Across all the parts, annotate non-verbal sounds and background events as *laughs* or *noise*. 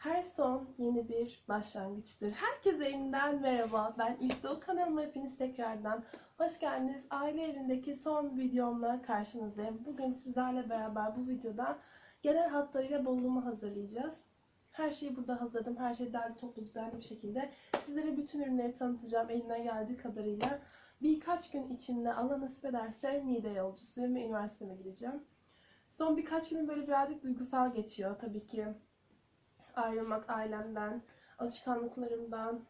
Her son yeni bir başlangıçtır. Herkese yeniden merhaba. Ben İlk Doğu kanalıma hepiniz tekrardan hoş geldiniz. Aile evindeki son videomla karşınızdayım. Bugün sizlerle beraber bu videoda genel hatlarıyla bolumu hazırlayacağız. Her şeyi burada hazırladım. Her şey derli toplu düzenli bir şekilde. Sizlere bütün ürünleri tanıtacağım elimden geldiği kadarıyla. Birkaç gün içinde Allah nasip ederse Niğde yolcusuyum ve üniversiteme gideceğim. Son birkaç günüm böyle birazcık duygusal geçiyor tabii ki. Ayrılmak ailemden, alışkanlıklarımdan,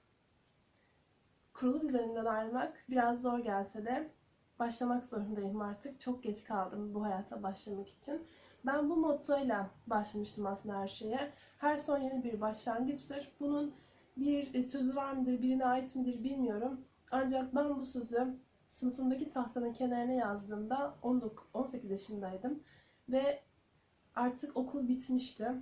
kurulu düzenimden ayrılmak biraz zor gelse de başlamak zorundayım artık. Çok geç kaldım bu hayata başlamak için. Ben bu mottoyla başlamıştım aslında her şeye. Her son yeni bir başlangıçtır. Bunun bir sözü var mıdır, birine ait midir bilmiyorum. Ancak ben bu sözü sınıfımdaki tahtanın kenarına yazdığımda 19, 18 yaşındaydım. Ve artık okul bitmişti.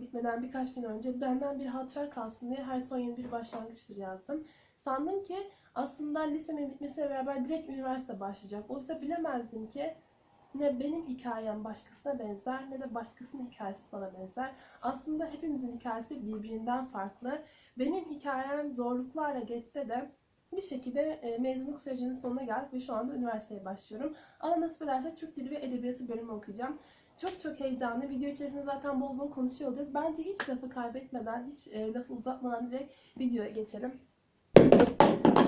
Bitmeden birkaç gün önce benden bir hatıra kalsın diye her son yeni bir başlangıçtır yazdım. Sandım ki aslında lisemin bitmesiyle beraber direkt üniversite başlayacak. Oysa bilemezdim ki ne benim hikayem başkasına benzer ne de başkasının hikayesi bana benzer. Aslında hepimizin hikayesi birbirinden farklı. Benim hikayem zorluklarla geçse de bir şekilde e, mezunluk sürecinin sonuna geldik ve şu anda üniversiteye başlıyorum. Allah nasip ederse Türk Dili ve Edebiyatı bölümü okuyacağım. Çok çok heyecanlı. Video içerisinde zaten bol bol konuşuyor olacağız. Bence hiç lafı kaybetmeden, hiç e, lafı uzatmadan direkt videoya geçelim.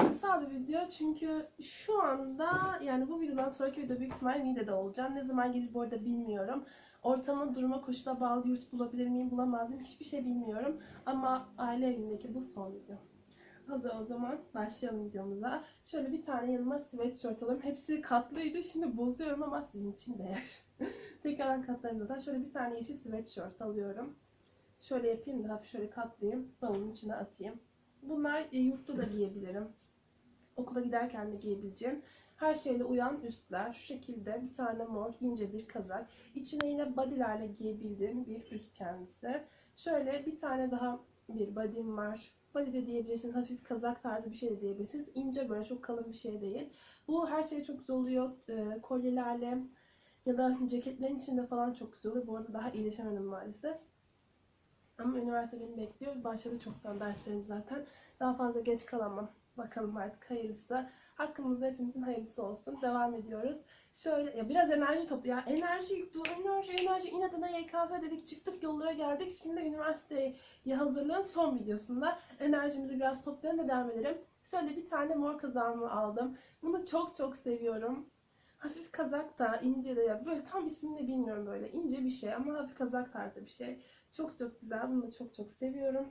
Kısa bir video çünkü şu anda yani bu videodan sonraki video büyük ihtimalle Niğde'de olacağım. Ne zaman gelir bu arada bilmiyorum. Ortamın duruma koşula bağlı yurt bulabilir miyim bulamaz mıyım hiçbir şey bilmiyorum. Ama aile evindeki bu son video. Hazır o zaman başlayalım videomuza. Şöyle bir tane yanıma sweatshirt alıyorum. Hepsi katlıydı. Şimdi bozuyorum ama sizin için değer. *laughs* Tekrardan katlarım da. Şöyle bir tane yeşil sweatshirt alıyorum. Şöyle yapayım da hafif şöyle katlayayım. Bavulun içine atayım. Bunlar e, yurtta da giyebilirim. Okula giderken de giyebileceğim. Her şeyle uyan üstler. Şu şekilde bir tane mor ince bir kazak. İçine yine bodylerle giyebildiğim bir üst kendisi. Şöyle bir tane daha bir body'm var. Body de diyebilirsiniz. Hafif kazak tarzı bir şey de diyebilirsiniz. İnce böyle çok kalın bir şey değil. Bu her şey çok güzel oluyor. E, kolyelerle ya da ceketlerin içinde falan çok güzel oluyor. Bu arada daha iyileşemedim maalesef. Ama üniversite beni bekliyor. Başladı çoktan derslerim zaten. Daha fazla geç kalamam. Bakalım artık hayırlısı. Hakkımızda hepimizin hayırlısı olsun. Devam ediyoruz. Şöyle ya biraz enerji toplu ya. Enerji yüklü, enerji, enerji. İnadına YKS dedik çıktık yollara geldik. Şimdi üniversiteye hazırlığın son videosunda enerjimizi biraz toplayalım ve devam edelim. Şöyle bir tane mor kazağımı aldım. Bunu çok çok seviyorum. Hafif kazak da ince de ya böyle tam ismini bilmiyorum böyle ince bir şey ama hafif kazak tarzı bir şey. Çok çok güzel. Bunu çok çok seviyorum.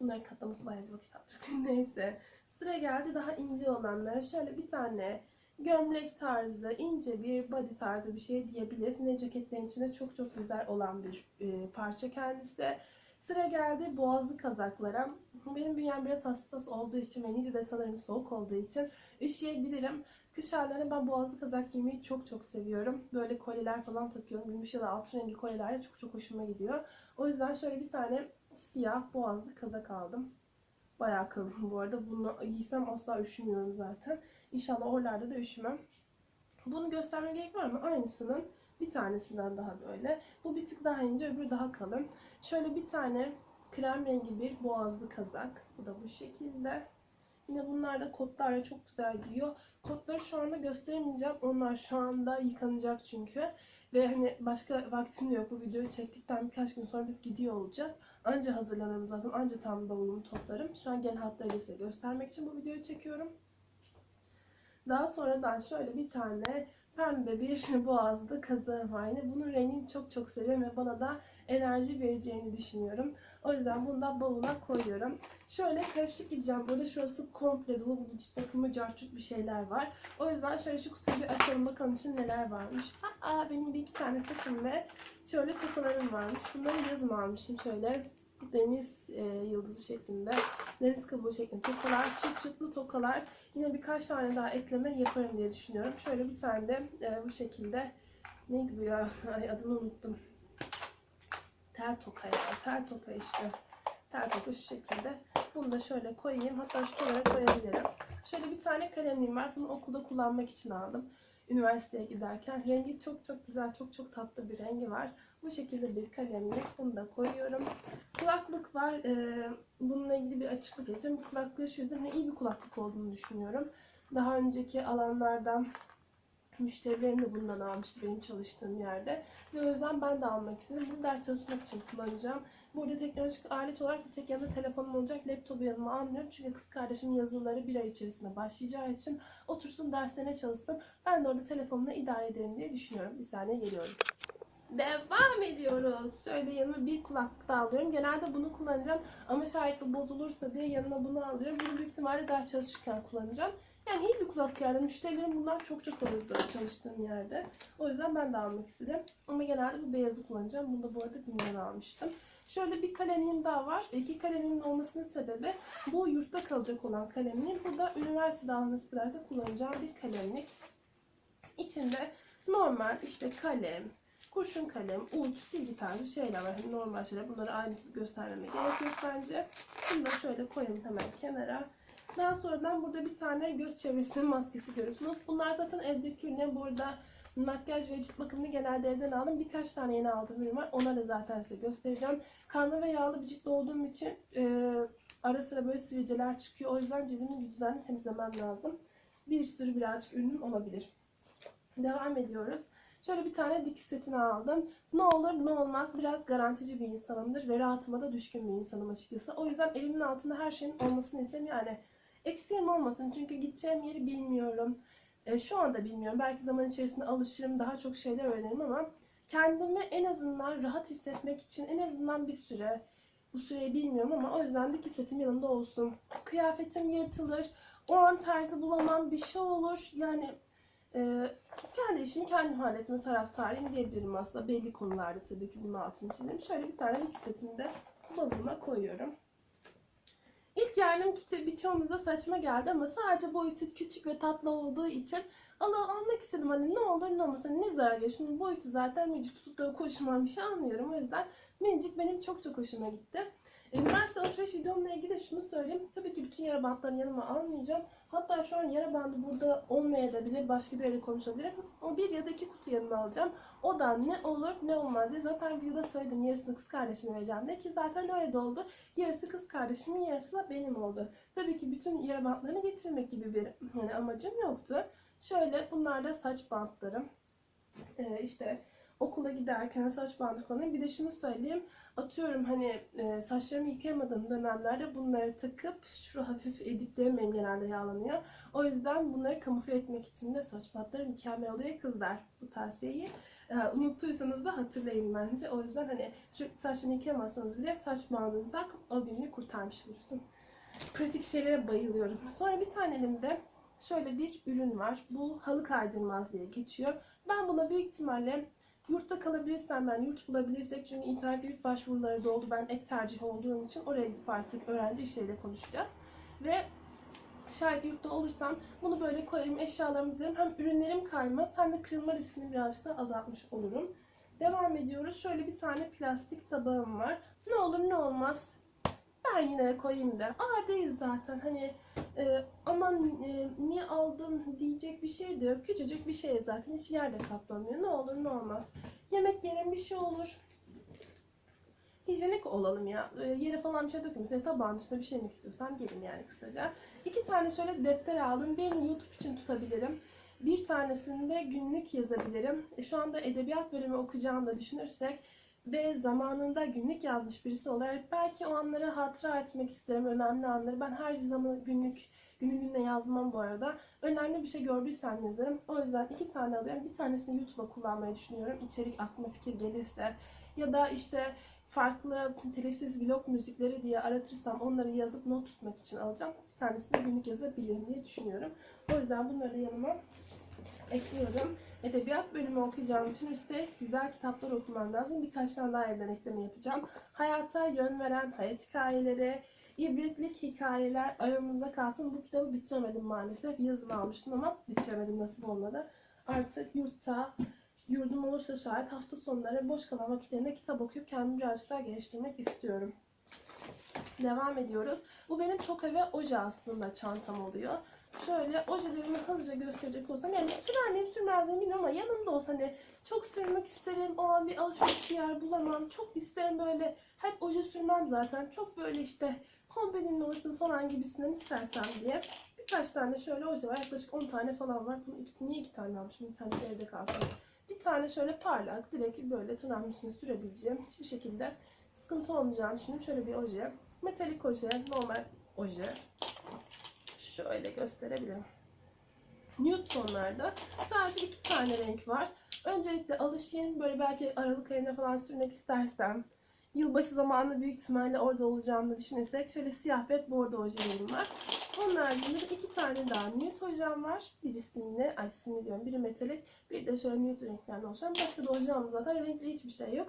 Bunların katlaması bayağı bir vakit alacak. *laughs* Neyse. Sıra geldi daha ince olanlara. Şöyle bir tane gömlek tarzı, ince bir body tarzı bir şey diyebiliriz. Yine ceketlerin içinde çok çok güzel olan bir e, parça kendisi. Sıra geldi boğazlı kazaklara. Benim bünyem biraz hassas olduğu için ve Niğde'de sanırım soğuk olduğu için üşüyebilirim. Kış aylarında ben boğazlı kazak giymeyi çok çok seviyorum. Böyle kolyeler falan takıyorum. Gümüş ya da altın rengi kolyelerle çok çok hoşuma gidiyor. O yüzden şöyle bir tane siyah boğazlı kazak aldım. Bayağı kalın bu arada. Bunu giysem asla üşümüyorum zaten. İnşallah oralarda da üşümem. Bunu göstermeye gerek var mı? Aynısının bir tanesinden daha böyle. Bu bir tık daha ince, öbürü daha kalın. Şöyle bir tane krem rengi bir boğazlı kazak. Bu da bu şekilde. Yine bunlar da kotlarla çok güzel giyiyor. Kotları şu anda gösteremeyeceğim. Onlar şu anda yıkanacak çünkü. Ve hani başka vaktim de yok. Bu videoyu çektikten birkaç gün sonra biz gidiyor olacağız. Anca hazırlanırım zaten. Anca tam bavulumu toplarım. Şu an genel hatlarıyla size göstermek için bu videoyu çekiyorum. Daha sonradan şöyle bir tane pembe bir *laughs* boğazlı kazağım var. Yine bunun rengini çok çok seviyorum ve bana da enerji vereceğini düşünüyorum. O yüzden bunu da bavula koyuyorum. Şöyle karışık gideceğim. Böyle şurası komple dolu. Burada cilt bakımı carçut bir şeyler var. O yüzden şöyle şu kutuyu bir açalım bakalım için neler varmış. Aa benim bir iki tane takım ve şöyle tokalarım varmış. Bunları yazın almışım şöyle deniz e, yıldızı şeklinde, deniz kabuğu şeklinde tokalar, çıt çıtlı tokalar. Yine birkaç tane daha ekleme yaparım diye düşünüyorum. Şöyle bir tane de e, bu şekilde neydi bu ya? *laughs* Ay adını unuttum. Tel toka ya. Tel toka işte. Tel toka şu şekilde. Bunu da şöyle koyayım. Hatta şu kenara koyabilirim. Şöyle bir tane kalemliğim var. Bunu okulda kullanmak için aldım. Üniversiteye giderken. Rengi çok çok güzel, çok çok tatlı bir rengi var. Bu şekilde bir kalemlik. Bunu da koyuyorum. kulaklık var. Ee, bununla ilgili bir açıklık. Bu kulaklığı şu yüzden iyi bir kulaklık olduğunu düşünüyorum. Daha önceki alanlardan müşterilerim de bundan almıştı benim çalıştığım yerde. Ve o yüzden ben de almak istedim. Bunu ders çalışmak için kullanacağım. Burada teknolojik alet olarak bir tek yanında telefonum olacak. Laptopu yanıma almıyorum. Çünkü kız kardeşimin yazılıları bir ay içerisinde başlayacağı için otursun derslerine çalışsın. Ben de orada telefonla idare ederim diye düşünüyorum. Bir saniye geliyorum. Devam ediyoruz. Şöyle yanıma bir kulaklık alıyorum. Genelde bunu kullanacağım. Ama şayet bu bozulursa diye yanıma bunu alıyorum. Bunu büyük ihtimalle ders çalışırken kullanacağım. Yani iyi bir kulaklık yani. Müşterilerim bunlar çok çok olurdu çalıştığım yerde. O yüzden ben de almak istedim. Ama genelde bu beyazı kullanacağım. Bunu da bu arada BİM'den almıştım. Şöyle bir kalemliğim daha var. İki kalemimin olmasının sebebi bu yurtta kalacak olan kalemliğim. Bu da üniversitede alması ederse kullanacağım bir kalemlik. İçinde normal işte kalem, kurşun kalem, uç, silgi tarzı şeyler var. Hani normal şeyler. Bunları ayrıntılı göstermeme gerek yok bence. Bunu da şöyle koyayım hemen kenara. Daha sonradan burada bir tane göz çevresinin maskesi görüyorsunuz. Bunlar zaten evdeki ürünler. Burada makyaj ve cilt bakımını genelde evden aldım. Birkaç tane yeni aldığım ürün var. Onları da zaten size göstereceğim. Kanlı ve yağlı bir ciltte olduğum için e, ara sıra böyle sivilceler çıkıyor. O yüzden cildimi düzenli temizlemem lazım. Bir sürü birazcık ürünüm olabilir. Devam ediyoruz. Şöyle bir tane dikiş setini aldım. Ne olur ne olmaz biraz garantici bir insanımdır ve rahatıma da düşkün bir insanım açıkçası. O yüzden elimin altında her şeyin olmasını isterim. Yani eksiğim olmasın çünkü gideceğim yeri bilmiyorum. E, şu anda bilmiyorum. Belki zaman içerisinde alışırım, daha çok şeyler öğrenirim ama kendimi en azından rahat hissetmek için en azından bir süre bu süreyi bilmiyorum ama o yüzden dikiş setim yanımda olsun. Kıyafetim yırtılır. O an terzi bulamam bir şey olur. Yani e, kendi işimi kendim halletme taraftarıyım diyebilirim aslında. Belli konularda tabii ki bunun altını çizelim. Şöyle bir tane dikiş setini de bavuluma koyuyorum. İlk yardım kiti birçoğumuza saçma geldi ama sadece boyutu küçük ve tatlı olduğu için Allah almak istedim hani ne olur ne olmaz hani ne zarar gelir. Şunun boyutu zaten vücut tutup da kocaman bir şey almıyorum. O yüzden minicik benim çok çok hoşuma gitti. Üniversite alışveriş videomla ilgili de şunu söyleyeyim. Tabii ki bütün yara bantlarını yanıma almayacağım. Hatta şu an yara bandı burada olmayabilir. Başka bir yerde konuşabilirim. O bir ya da iki kutu yanıma alacağım. O da ne olur ne olmaz diye zaten videoda söyledim. Yarısını kız kardeşime vereceğim de ki zaten öyle de oldu. Yarısı kız kardeşimin yarısı da benim oldu. Tabii ki bütün yara bantlarını getirmek gibi bir yani amacım yoktu. Şöyle bunlar da saç bantlarım. Ee, işte okula giderken saç bandı kullanıyorum. Bir de şunu söyleyeyim. Atıyorum hani e, saçlarımı yıkayamadığım dönemlerde bunları takıp şu hafif ediklerim benim genelde yağlanıyor. O yüzden bunları kamufle etmek için de saç bantları mükemmel oluyor kızlar. Bu tavsiyeyi e, unuttuysanız da hatırlayın bence. O yüzden hani sürekli saçlarını yıkayamazsanız bile saç bandını tak o günü kurtarmış olursun. Pratik şeylere bayılıyorum. Sonra bir tane elimde şöyle bir ürün var. Bu halı kaydırmaz diye geçiyor. Ben buna büyük ihtimalle Yurtta kalabilirsem ben yurt bulabilirsek çünkü internette yurt başvuruları doldu. Ben ek tercih olduğum için oraya gidip artık öğrenci işleriyle konuşacağız. Ve şayet yurtta olursam bunu böyle koyarım eşyalarımı dizerim. Hem ürünlerim kaymaz hem de kırılma riskini birazcık da azaltmış olurum. Devam ediyoruz. Şöyle bir tane plastik tabağım var. Ne olur ne olmaz. Ben yine koyayım da. Değil zaten. Hani e, aman e, niye aldın diyecek bir şey de yok. Küçücük bir şey zaten. Hiç yerde kaplamıyor. Ne olur ne olmaz. Yemek yerim bir şey olur. Hijyenik olalım ya. E, yere falan bir şey. Mesela tabağın üstüne bir şey yemek istiyorsam gelin yani kısaca. İki tane şöyle defter aldım. Birini YouTube için tutabilirim. Bir tanesinde günlük yazabilirim. E, şu anda edebiyat bölümü okuyacağımı da düşünürsek ve zamanında günlük yazmış birisi olarak belki o anları hatıra etmek isterim. Önemli anları. Ben her zaman günlük günü gününe yazmam bu arada. Önemli bir şey gördüysem yazarım. O yüzden iki tane alıyorum. Bir tanesini YouTube'a kullanmayı düşünüyorum. İçerik aklıma fikir gelirse. Ya da işte farklı telifsiz vlog müzikleri diye aratırsam onları yazıp not tutmak için alacağım. Bir tanesini günlük yazabilirim diye düşünüyorum. O yüzden bunları yanıma ekliyorum. Edebiyat bölümü okuyacağım için işte güzel kitaplar okumam lazım. Birkaç tane daha evden ekleme yapacağım. Hayata yön veren hayat hikayeleri, ibretlik hikayeler aramızda kalsın. Bu kitabı bitiremedim maalesef. Yazılı almıştım ama bitiremedim nasip olmadı. Artık yurtta yurdum olursa şayet hafta sonları boş kalan vakitlerinde kitap okuyup kendimi birazcık daha geliştirmek istiyorum. Devam ediyoruz. Bu benim toka ve oje aslında çantam oluyor. Şöyle ojelerimi hızlıca gösterecek olsam yani sürer miyim sürmez miyim bilmiyorum ama yanımda olsa hani çok sürmek isterim. O an bir alışveriş bir yer bulamam. Çok isterim böyle hep oje sürmem zaten. Çok böyle işte kombinimli olsun falan gibisinden istersem diye. Birkaç tane şöyle oje var. Yaklaşık 10 tane falan var. Bunu iki- niye iki tane almışım? Bir tanesi evde kalsın. Bir tane şöyle parlak, direkt böyle tırnağımın üstüne sürebileceğim. Hiçbir şekilde sıkıntı olmayacağını düşünüyorum. Şöyle bir oje. Metalik oje, normal oje. Şöyle gösterebilirim. Nude tonlarda sadece iki tane renk var. Öncelikle alışayım. Böyle belki Aralık ayında falan sürmek istersem yılbaşı zamanında büyük ihtimalle orada olacağını düşünürsek şöyle siyah ve bordo ojelerim var. Onun haricinde de iki tane daha nude hocam var. Biri simli, ay simli diyorum, biri metalik, bir de şöyle nude renklerden oluşan. Başka da hocam zaten renkli hiçbir şey yok.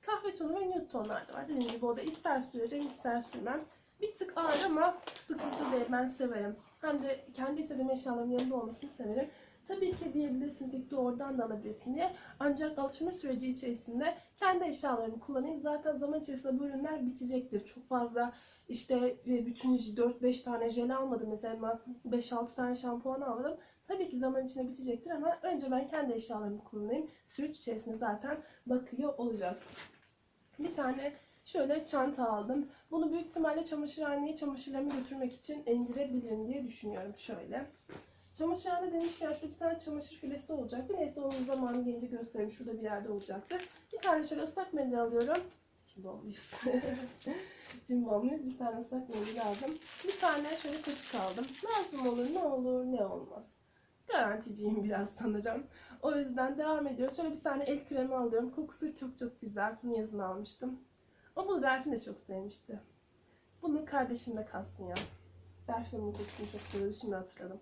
Kahve tonu ve nude tonlar da var. Dediğim gibi o da ister sürerim ister sürmem. Bir tık ağır ama sıkıntı değil. Ben severim. Hem de kendi istediğim eşyalarımın yanında olmasını severim. Tabii ki diyebilirsiniz ilk de oradan da alabilirsin diye. Ancak alışma süreci içerisinde kendi eşyalarımı kullanayım. Zaten zaman içerisinde bu ürünler bitecektir. Çok fazla işte e, bütün 4-5 tane jel almadım. Mesela ben 5-6 tane şampuan almadım. Tabii ki zaman içinde bitecektir ama önce ben kendi eşyalarımı kullanayım. Süreç içerisinde zaten bakıyor olacağız. Bir tane şöyle çanta aldım. Bunu büyük ihtimalle çamaşırhaneye çamaşırlarımı götürmek için indirebilirim diye düşünüyorum. Şöyle. Çamaşırhane demişken şurada bir tane çamaşır filesi olacaktı. Neyse onun zamanı gelince göstereyim. Şurada bir yerde olacaktı. Bir tane şöyle ıslak mendil alıyorum. Cimbomluyuz. *laughs* Cimbomluyuz. Bir tane ıslak mendil aldım. Bir tane şöyle kaşık aldım. Lazım olur ne olur ne olmaz. Garanticiyim biraz sanırım. O yüzden devam ediyoruz. Şöyle bir tane el kremi alıyorum. Kokusu çok çok güzel. Bunu yazın almıştım. Ama Berfin de çok sevmişti. Bunu kardeşimle kalsın ya. Berfin'in kokusunu çok seviyordu. Şimdi hatırladım.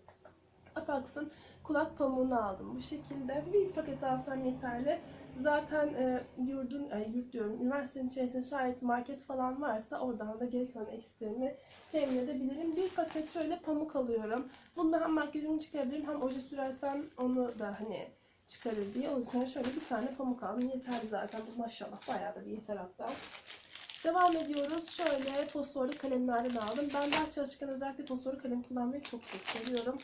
Apax'ın kulak pamuğunu aldım. Bu şekilde bir paket alsam yeterli. Zaten e, yurdun, ay yurt diyorum, üniversitenin içerisinde şayet market falan varsa oradan da gerek olan eksiklerimi temin edebilirim. Bir paket şöyle pamuk alıyorum. Bunda hem makyajımı çıkarabilirim hem oje sürersem onu da hani çıkarır diye. O yüzden şöyle bir tane pamuk aldım. Yeterli zaten. Bu maşallah bayağı da bir yeter hatta. Devam ediyoruz. Şöyle fosforlu kalemlerden aldım. Ben ders çalışırken özellikle fosforlu kalem kullanmayı çok çok seviyorum.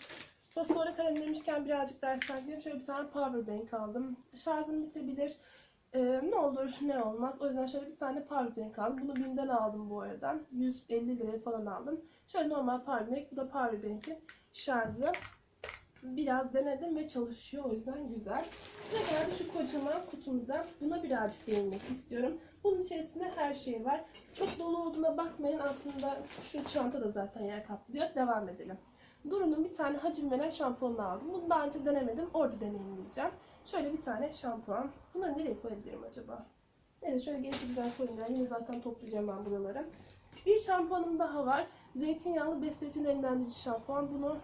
Fosforlu kalem demişken birazcık dersler gideyim. Şöyle bir tane power bank aldım. Şarjım bitebilir. Ee, ne olur ne olmaz. O yüzden şöyle bir tane power bank aldım. Bunu BİM'den aldım bu arada. 150 liraya falan aldım. Şöyle normal power bank. Bu da power bank'in şarjı. Biraz denedim ve çalışıyor. O yüzden güzel. Size geldi şu kocaman kutumuza. Buna birazcık değinmek istiyorum. Bunun içerisinde her şey var. Çok dolu olduğuna bakmayın. Aslında şu çanta da zaten yer kaplıyor. Devam edelim. Duru'nun bir tane hacim veren şampuanını aldım. Bunu daha önce denemedim. Orada deneyimleyeceğim. Şöyle bir tane şampuan. Bunları nereye koyabilirim acaba? Evet şöyle gelip güzel koyayım. Yine zaten toplayacağım ben buraları. Bir şampuanım daha var. Zeytinyağlı besleyici nemlendirici şampuan. Bunu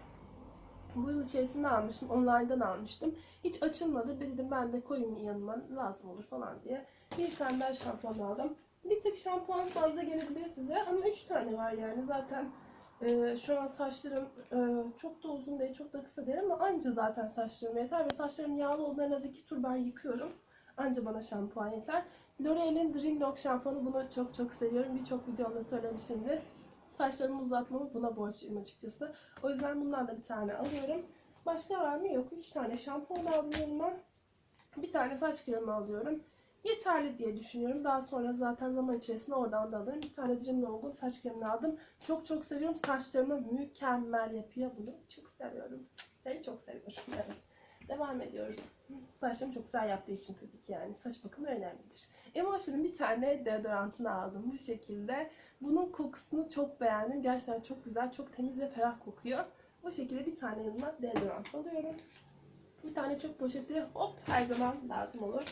bu yıl içerisinde almıştım. Online'dan almıştım. Hiç açılmadı. Bir dedim ben de koyayım yanıma lazım olur falan diye. Bir tane daha şampuan aldım. Bir tık şampuan fazla gelebilir size ama 3 tane var yani zaten e, şu an saçlarım e, çok da uzun değil çok da kısa değil ama anca zaten saçlarım yeter ve saçlarım yağlı olduğunda en az iki tur ben yıkıyorum. Anca bana şampuan yeter. L'Oreal'in Dream Lock şampuanı bunu çok çok seviyorum. Birçok videomda söylemişimdir. Saçlarımı uzatmamı buna borçluyum açıkçası. O yüzden bundan da bir tane alıyorum. Başka var mı? Yok. 3 tane şampuan aldım yanıma. Bir tane saç kremi alıyorum. Yeterli diye düşünüyorum. Daha sonra zaten zaman içerisinde oradan da alırım. Bir tane Dream Lock'un saç kremini aldım. Çok çok seviyorum. Saçlarımı mükemmel yapıyor bunu. Çok seviyorum. Seni çok seviyorum. Evet. Devam ediyoruz. Saçlarımı çok güzel yaptığı için tabii ki yani. Saç bakımı önemlidir. Emotion'un bir tane deodorantını aldım bu şekilde. Bunun kokusunu çok beğendim. Gerçekten çok güzel, çok temiz ve ferah kokuyor. Bu şekilde bir tane yanıma deodorant alıyorum. Bir tane çöp poşeti hop her zaman lazım olur.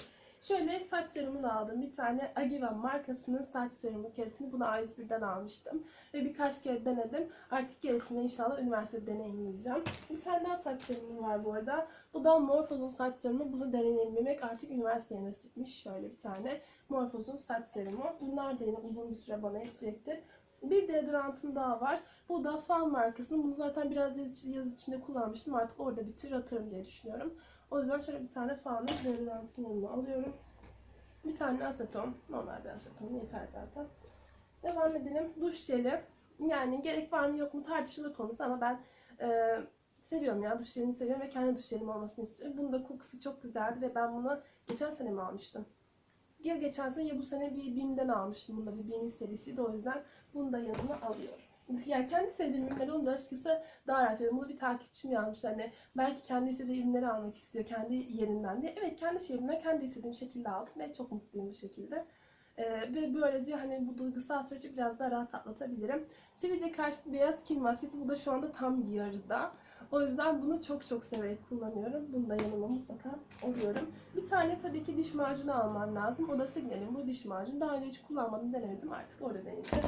Şöyle saç serumunu aldım. Bir tane Agiva markasının saç serumu keratini. Bunu A101'den almıştım. Ve birkaç kere denedim. Artık gerisini inşallah üniversitede deneyimleyeceğim. Bir tane daha saç serumu var bu arada. Bu da Morphose'un saç serumu. Bunu deneyimlemek artık üniversiteye nasipmiş. Şöyle bir tane Morphose'un saç serumu. Bunlar da yine uzun bir süre bana yetecektir. Bir deodorantım daha var. Bu da Fan markasının. Bunu zaten biraz yaz, yaz içinde kullanmıştım. Artık orada bitir atarım diye düşünüyorum. O yüzden şöyle bir tane Fan'ın deodorantını yanıma alıyorum. Bir tane aseton. Normal bir aseton yeter zaten. Devam edelim. Duş jeli. Yani gerek var mı yok mu tartışılır konusu ama ben e, seviyorum ya duş jelini seviyorum ve kendi duş jelim olmasını isterim. Bunun da kokusu çok güzeldi ve ben bunu geçen sene mi almıştım? Ya geçen sene ya bu sene bir BİM'den almıştım. Bunda bir BİM'in serisiydi o yüzden bunu da yanıma alıyorum. *laughs* Yani kendi sevdiğim ürünleri olunca açıkçası daha rahat ediyorum. Bunu bir takipçim yazmış. Hani belki kendi istediği ürünleri almak istiyor kendi yerinden diye. Evet kendi şehrimden kendi istediğim şekilde aldım ve çok mutluyum bu şekilde. Ee, ve böylece hani bu duygusal süreci biraz daha rahat atlatabilirim. Sivilce karşıtı beyaz kil maskesi bu da şu anda tam yarıda. O yüzden bunu çok çok severek kullanıyorum. Bunu da yanıma mutlaka alıyorum. Bir tane tabii ki diş macunu almam lazım. O da Signal'in bu diş macunu. Daha önce hiç kullanmadım, denemedim. Artık orada deneyeceğiz.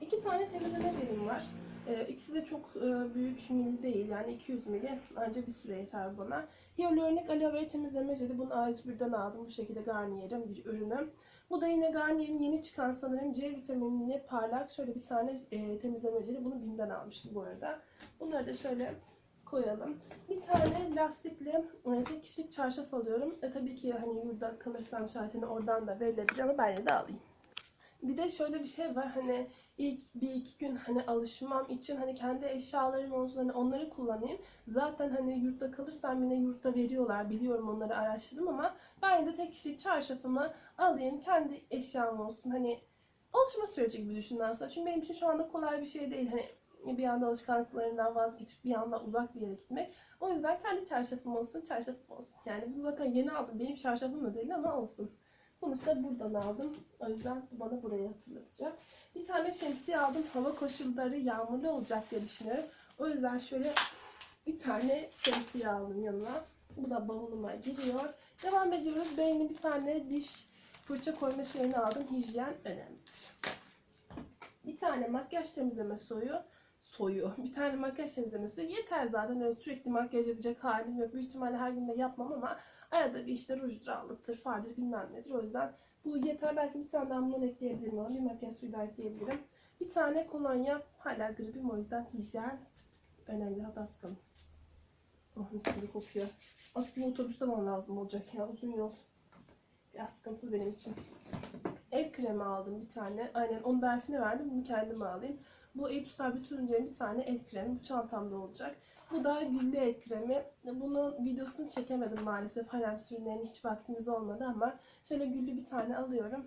İki tane temizleme jelim var. Ee, ikisi de çok e, büyük mili değil. Yani 200 mili. Ancak bir süre yeter bana. Hyaluronik aloe vera temizleme jeli. Bunu A101'den aldım. Bu şekilde Garnier'in bir ürünü. Bu da yine Garnier'in yeni çıkan sanırım C vitaminli parlak şöyle bir tane e, temizleme jeli. Bunu BİM'den almıştım bu arada. Bunları da şöyle koyalım. Bir tane lastikli e, tek kişilik çarşaf alıyorum. E, tabii ki hani yurda kalırsam hani oradan da verilebilir ama ben de alayım. Bir de şöyle bir şey var hani ilk bir iki gün hani alışmam için hani kendi eşyalarım olsun hani onları kullanayım. Zaten hani yurtta kalırsam yine yurtta veriyorlar biliyorum onları araştırdım ama ben de tek kişilik çarşafımı alayım kendi eşyam olsun hani alışma süreci gibi düşünün aslında. Çünkü benim için şu anda kolay bir şey değil hani bir anda alışkanlıklarından vazgeçip bir anda uzak bir yere gitmek. O yüzden kendi çarşafım olsun, çarşafım olsun. Yani bu zaten yeni aldım. Benim çarşafım da değil ama olsun. Sonuçta buradan aldım. O yüzden bana burayı hatırlatacak. Bir tane şemsiye aldım. Hava koşulları yağmurlu olacak diye düşünüyorum. O yüzden şöyle bir tane şemsiye aldım yanına. Bu da bavuluma giriyor. Devam ediyoruz. Benim bir tane diş fırça koyma şeyini aldım. Hijyen önemlidir. Bir tane makyaj temizleme soyu soyu. *laughs* Bir tane makyaj temizleme suyu yeter zaten. Öyle sürekli makyaj yapacak halim yok. Büyük ihtimalle her gün de yapmam ama arada bir işte rujdur, allıktır, fardır bilmem nedir. O yüzden bu yeter. Belki bir tane daha bundan ekleyebilirim ama bir makyaj suyu daha ekleyebilirim. Bir tane kolonya. Hala gribim o yüzden hijyen pıs pıs, önemli. Hadi az kalın. Oh mis gibi kokuyor. Aslında otobüste olmam lazım olacak ya. Uzun yol. Biraz sıkıntı benim için. El kremi aldım bir tane. Aynen onu Berfin'e verdim. Bunu kendime alayım. Bu Eyüp Sabri Turuncu'nun bir tane el kremi. Bu çantamda olacak. Bu da güllü el kremi. Bunun videosunu çekemedim maalesef. Harem sürümlerine hiç vaktimiz olmadı ama şöyle güllü bir tane alıyorum.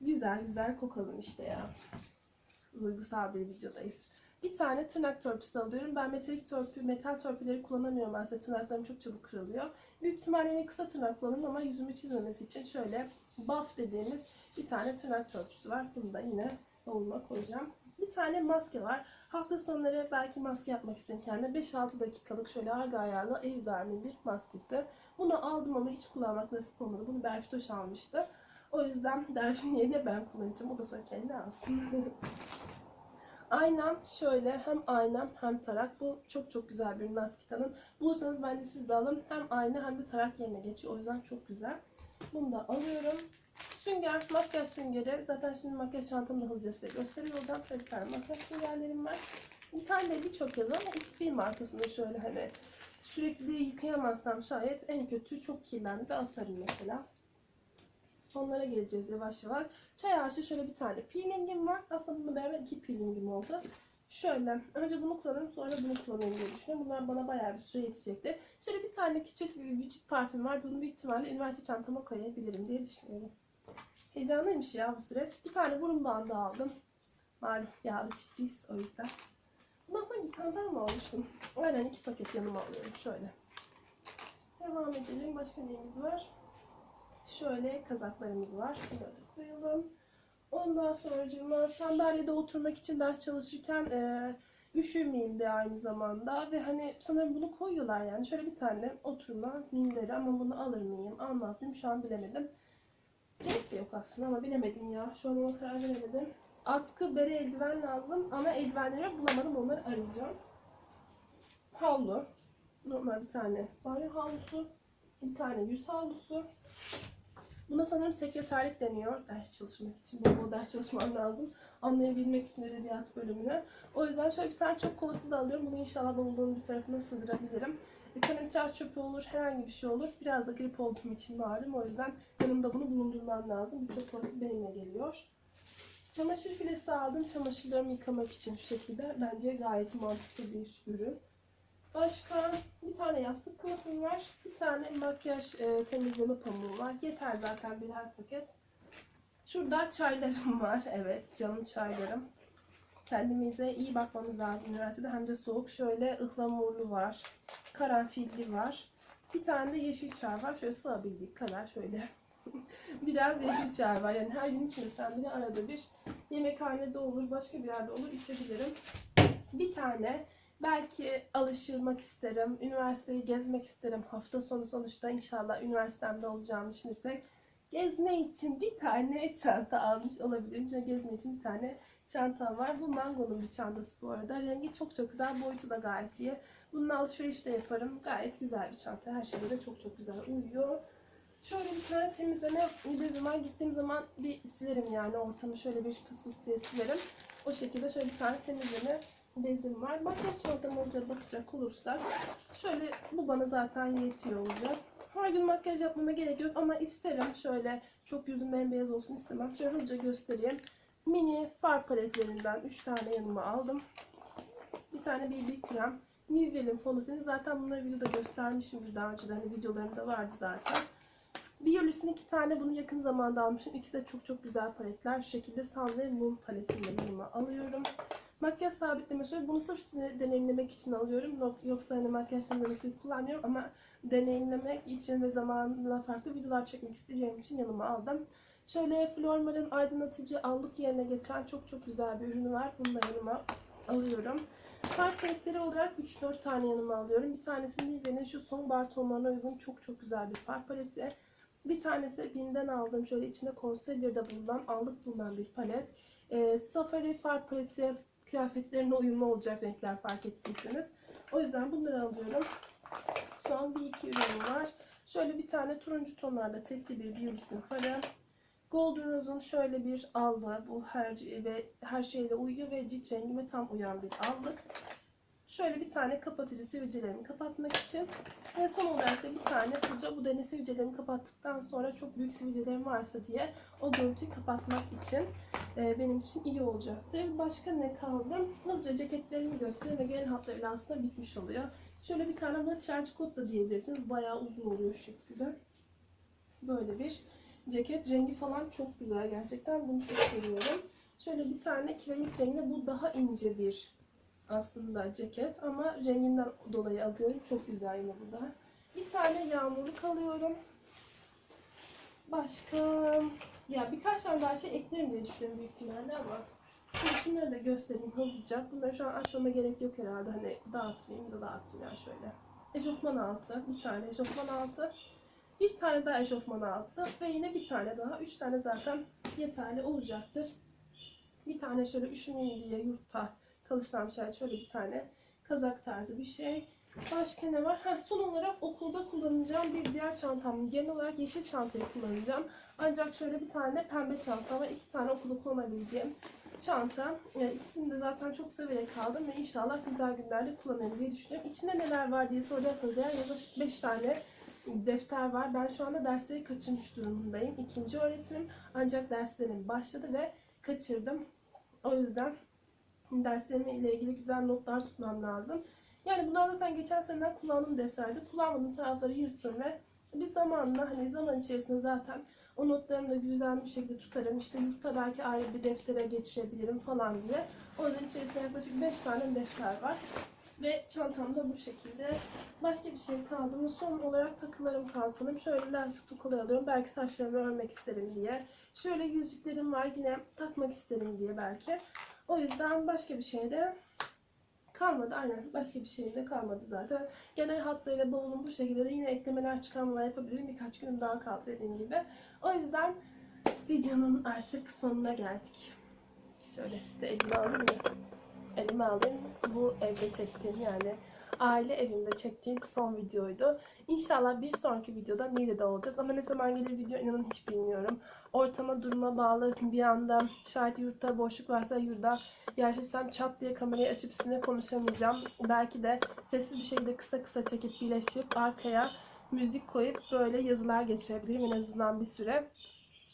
Güzel güzel kokalım işte ya. Duygusal bir videodayız. Bir tane tırnak törpüsü alıyorum. Ben metalik törpü, metal törpüleri kullanamıyorum aslında. Tırnaklarım çok çabuk kırılıyor. Büyük ihtimalle yine kısa tırnak kullanırım ama yüzümü çizmemesi için şöyle buff dediğimiz bir tane tırnak törpüsü var. Bunu da yine bavuluma koyacağım. Bir tane maske var. Hafta sonları belki maske yapmak istedim kendime. 5-6 dakikalık şöyle arga ayarlı ev darmin bir maskesi. Bunu aldım ama hiç kullanmak nasip olmadı. Bunu Berfitoş almıştı. O yüzden *laughs* Berfin yerine ben kullanacağım. O da sonra kendine alsın. *laughs* Aynam şöyle hem aynam hem tarak. Bu çok çok güzel bir Naskita'nın. Bulursanız bence siz de alın. Hem ayna hem de tarak yerine geçiyor. O yüzden çok güzel. Bunu da alıyorum. Sünger, makyaj süngeri. Zaten şimdi makyaj çantamı da hızlıca size gösteriyor olacağım. Bir tane makyaj süngerlerim var. Bir tane de birçok yazı ama XP markasında şöyle hani sürekli yıkayamazsam şayet en kötü çok kirlendi atarım mesela. Sonlara geleceğiz yavaş yavaş. Çay ağaçı şöyle bir tane peelingim var. Aslında bununla beraber iki peelingim oldu. Şöyle önce bunu kullanırım sonra bunu kullanayım diye düşünüyorum. Bunlar bana bayağı bir süre yetecektir. Şöyle bir tane küçük bir vücut parfüm var. Bunu büyük ihtimalle üniversite çantama koyabilirim diye düşünüyorum. Heyecanlıymış ya bu süreç. Bir tane burun bandı aldım. Malum yağlı ciddiyiz o yüzden. Bundan sonra bir tane daha mı almıştım? Aynen iki paket yanıma alıyorum şöyle. Devam edelim. Başka neyimiz var? Şöyle kazaklarımız var. Bunları koyalım. Ondan sonra sandalyede oturmak için ders çalışırken e, üşümeyeyim de aynı zamanda ve hani sanırım bunu koyuyorlar yani şöyle bir tane oturma minderi ama bunu alır mıyım almaz mıyım şu an bilemedim. Gerek de yok aslında ama bilemedim ya şu an ona karar veremedim. Atkı, bere, eldiven lazım ama eldivenleri bulamadım onları arayacağım. Havlu. Normal bir tane banyo havlusu. Bir tane yüz havlusu. Buna sanırım sekreterlik deniyor. Ders çalışmak için. Bol ders çalışmam lazım. Anlayabilmek için edebiyat bölümünü. O yüzden şöyle bir tane çöp kovası da alıyorum. Bunu inşallah bavulluğun bir tarafına sığdırabilirim. Tane tıraş çöpü olur, herhangi bir şey olur. Biraz da grip olduğum için malum. O yüzden yanımda bunu bulundurmam lazım. Çöp kovası benimle geliyor. Çamaşır filesi aldım. Çamaşırlarımı yıkamak için şu şekilde. Bence gayet mantıklı bir ürün. Başka bir tane yastık kılıfım var. Bir tane makyaj e, temizleme pamuğu var. Yeter zaten birer paket. Şurada çaylarım *laughs* var. Evet canım çaylarım. Kendimize iyi bakmamız lazım üniversitede. Hem de soğuk. Şöyle ıhlamurlu var. Karanfilli var. Bir tane de yeşil çay var. Şöyle sığabildiği kadar şöyle. *laughs* Biraz yeşil çay var. Yani her gün içmesem bile arada bir yemekhanede olur, başka bir yerde olur içebilirim. Bir tane belki alışılmak isterim. Üniversiteyi gezmek isterim. Hafta sonu sonuçta inşallah üniversitemde olacağını düşünürsek gezme için bir tane çanta almış olabilirim. Çünkü gezme için bir tane çantam var. Bu Mango'nun bir çantası bu arada. Rengi çok çok güzel. Boyutu da gayet iyi. Bununla alışveriş de yaparım. Gayet güzel bir çanta. Her şeyde de çok çok güzel uyuyor. Şöyle bir tane temizleme bezim var. Gittiğim zaman bir silerim yani ortamı şöyle bir pıs pıs diye silerim. O şekilde şöyle bir tane temizleme bezim var. Makyaj çantam olacak bakacak olursak şöyle bu bana zaten yetiyor olacak. Her gün makyaj yapmama gerek yok ama isterim şöyle çok yüzüm bembeyaz olsun istemem. Şöyle hızlıca göstereyim. Mini far paletlerinden 3 tane yanıma aldım. Bir tane BB krem. Nivea'nın fondöteni. Zaten bunları videoda göstermişimdir daha önce. Hani videolarımda vardı zaten. Biolis'in iki tane bunu yakın zamanda almışım. İkisi de çok çok güzel paletler. Şu şekilde Sun ve Moon paletini yanıma alıyorum. Makyaj sabitleme suyu. Bunu sırf size deneyimlemek için alıyorum. Yok- Yoksa hani makyaj sabitleme suyu kullanmıyorum ama deneyimlemek için ve zamanla farklı videolar çekmek isteyeceğim için yanıma aldım. Şöyle Flormar'ın aydınlatıcı allık yerine geçen çok çok güzel bir ürünü var. Bunu da yanıma alıyorum. Far paletleri olarak 3-4 tane yanıma alıyorum. Bir tanesi Nivea'nın şu sonbahar tonlarına uygun çok çok güzel bir far paleti. Bir tanesi Bim'den aldığım şöyle içinde concealer'da bulunan allık bulunan bir palet. Ee, Safari far paleti kıyafetlerine uyumlu olacak renkler fark ettiyseniz. O yüzden bunları alıyorum. Son bir iki ürünüm var. Şöyle bir tane turuncu tonlarda tekli bir Biolis'in farı. Golden Rose'un şöyle bir allığı. Bu her ve her şeyle uyuyor ve cilt rengime tam uyan bir allık. Şöyle bir tane kapatıcı sivilcelerimi kapatmak için. Ve son olarak da bir tane fırça. Bu da ne sivilcelerimi kapattıktan sonra çok büyük sivilcelerim varsa diye o görüntüyü kapatmak için e, benim için iyi olacaktır. Başka ne kaldı? Hızlıca ceketlerimi göstereyim ve genel hatlarıyla aslında bitmiş oluyor. Şöyle bir tane buna trench coat da diyebilirsiniz. Bayağı uzun oluyor şu şekilde. Böyle bir ceket. Rengi falan çok güzel gerçekten. Bunu çok seviyorum. Şöyle bir tane kiremit renginde. Bu daha ince bir aslında ceket ama renginden dolayı alıyorum. Çok güzel yine bu da. Bir tane yağmurluk alıyorum. Başka ya birkaç tane daha şey eklerim diye düşünüyorum büyük ihtimalle ama şimdi şunları da göstereyim hızlıca. Bunları şu an açmama gerek yok herhalde. Hani dağıtmayayım da dağıtayım ya şöyle. Eşofman altı. Bir tane eşofman altı. Bir tane daha eşofman altı. Ve yine bir tane daha. Üç tane zaten yeterli olacaktır. Bir tane şöyle üşümeyeyim diye yurtta kalırsam şayet şöyle bir tane kazak tarzı bir şey. Başka ne var? Ha, son olarak okulda kullanacağım bir diğer çantam. Genel olarak yeşil çantayı kullanacağım. Ancak şöyle bir tane pembe çanta var. iki tane okulda kullanabileceğim çanta. E, ikisini de zaten çok severek aldım ve inşallah güzel günlerde kullanırım diye düşünüyorum. İçinde neler var diye sorarsanız eğer yaklaşık 5 tane defter var. Ben şu anda dersleri kaçırmış durumundayım. İkinci öğretimim ancak derslerim başladı ve kaçırdım. O yüzden derslerimle ilgili güzel notlar tutmam lazım. Yani bunlar zaten geçen seneden kullandığım defterdi. Kullanmadığım tarafları yırttım ve bir zamanla hani zaman içerisinde zaten o notlarımı da güzel bir şekilde tutarım. İşte yurtta belki ayrı bir deftere geçirebilirim falan diye. O yüzden içerisinde yaklaşık 5 tane defter var. Ve çantamda bu şekilde. Başka bir şey kaldı mı? Son olarak takılarım kalsın. Şöyle lastik tokalı alıyorum. Belki saçlarımı örmek isterim diye. Şöyle yüzüklerim var. Yine takmak isterim diye belki. O yüzden başka bir şey de kalmadı. Aynen başka bir şey de kalmadı zaten. Genel hatlarıyla bavulum bu şekilde de yine eklemeler çıkarmalar yapabilirim. Birkaç gün daha kaldı dediğim gibi. O yüzden videonun artık sonuna geldik. Şöyle size elime alayım mı? Elime alayım. Bu evde çektiğim yani aile evimde çektiğim son videoydu. İnşallah bir sonraki videoda Niğde'de olacağız. Ama ne zaman gelir video inanın hiç bilmiyorum. Ortama duruma bağlı bir anda şayet yurtta boşluk varsa yurda yerleşsem çat diye kamerayı açıp sizinle konuşamayacağım. Belki de sessiz bir şekilde kısa kısa çekip birleşip arkaya müzik koyup böyle yazılar geçirebilirim en azından bir süre.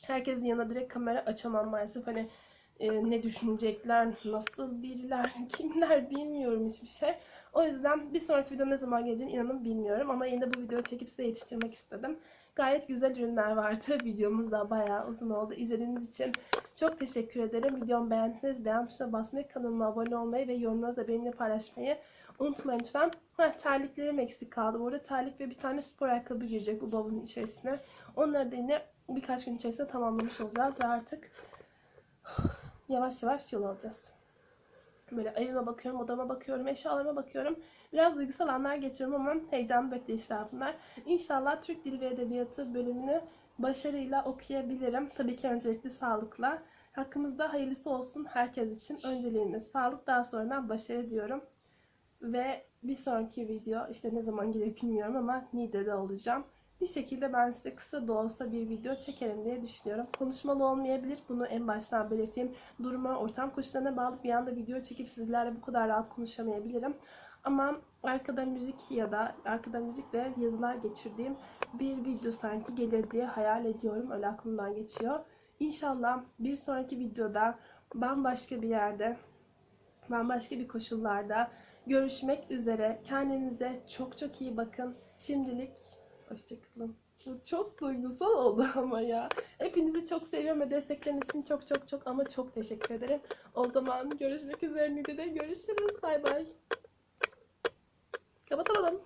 Herkesin yanına direkt kamera açamam maalesef. Hani e, ne düşünecekler, nasıl biriler, *laughs* kimler bilmiyorum hiçbir şey. O yüzden bir sonraki video ne zaman geleceğini inanın bilmiyorum ama yine bu videoyu çekip size yetiştirmek istedim. Gayet güzel ürünler vardı. *laughs* Videomuz da bayağı uzun oldu. İzlediğiniz için çok teşekkür ederim. Videomu beğendiyseniz beğen tuşuna basmayı, kanalıma abone olmayı ve yorumlarınızı da benimle paylaşmayı unutmayın lütfen. Ha, terliklerim eksik kaldı. Bu arada terlik ve bir tane spor ayakkabı girecek bu bavulun içerisine. Onları da yine birkaç gün içerisinde tamamlamış olacağız ve artık yavaş yavaş yol alacağız. Böyle evime bakıyorum, odama bakıyorum, eşyalarıma bakıyorum. Biraz duygusal anlar geçiriyorum ama heyecanlı bekleyişler bunlar. İnşallah Türk Dili ve Edebiyatı bölümünü başarıyla okuyabilirim. Tabii ki öncelikli sağlıkla. Hakkımızda hayırlısı olsun herkes için. Önceliğimiz sağlık, daha sonradan başarı diyorum. Ve bir sonraki video işte ne zaman gelir bilmiyorum ama Niğde'de olacağım. Bir şekilde ben size kısa da olsa bir video çekerim diye düşünüyorum. Konuşmalı olmayabilir. Bunu en baştan belirteyim. Duruma, ortam koşullarına bağlı bir anda video çekip sizlerle bu kadar rahat konuşamayabilirim. Ama arkada müzik ya da arkada müzik ve yazılar geçirdiğim bir video sanki gelir diye hayal ediyorum. Öyle aklımdan geçiyor. İnşallah bir sonraki videoda bambaşka bir yerde, bambaşka bir koşullarda görüşmek üzere. Kendinize çok çok iyi bakın. Şimdilik hoşçakalın. Bu çok duygusal oldu *laughs* ama ya. Hepinizi çok seviyorum ve destekleriniz için çok çok çok ama çok teşekkür ederim. O zaman görüşmek üzere. Nide'de görüşürüz. Bay bay. Kapatalım.